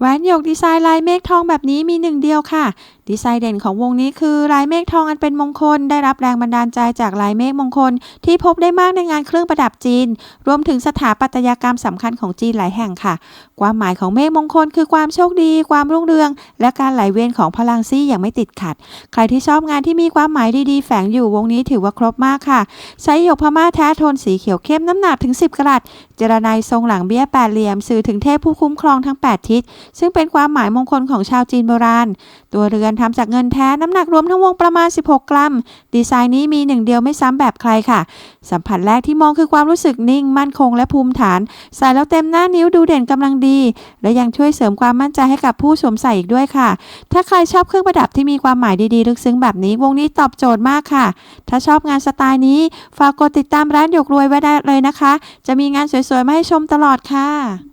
แหวนหยกดีไซน์ลายเมฆทองแบบนี้มีหนึ่งเดียวค่ะ ดีไซน์เด่นของวงนี้คือลายเมฆทองอันเป็นมงคล ได้รับแรงบันดาลใจจากลายเมฆมงคล ที่พบได้มากในงานเครื่องประดับจีน รวมถึงสถาปัตยกรรมสำคัญของจีนหลายแห่งค่ะ ความหมายของเมฆมงคลคือความโชคดี ความรุ่งเรือง และการไหลเวียนของพลังซี่อย่างไม่ติดขัด ใครที่ชอบงานที่มีความหมายดีๆ แฝงอยู่วงนี้ถือว่าครบมากค่ะ ใช้หยกพม่าแท้โทนสีเขียวเข้มน้ำหนักถึง 10 กรัตเจรนายทรงหลังเบี้ยแปดเหลี่ยมสื่อถึงเทพผู้คุ้มครองทั้ง 8 ทิศซึ่งเป็นความหมายมงคลของชาวจีนโบราณ ตัวเรือนทำจากเงินแท้น้ำหนักรวมทั้งวงประมาณ 16 กรัม ดีไซน์นี้มีหนึ่งเดียวไม่ซ้ำแบบใครค่ะ สัมผัสแรกที่มองคือความรู้สึกนิ่ง มั่นคงและภูมิฐาน ใส่แล้วเต็มหน้านิ้วดูเด่นกำลังดี และยังช่วยเสริมความมั่นใจให้กับผู้สวมใส่อีกด้วยค่ะ ถ้าใครชอบเครื่องประดับที่มีความหมายดีๆ ลึกซึ้งแบบนี้วงนี้ตอบโจทย์มากค่ะ ถ้าชอบงานสไตล์นี้ฝากกดติดตามร้านหยกรวยไว้ได้เลยนะคะ จะมีงานสวยๆมาให้ชมตลอดค่ะ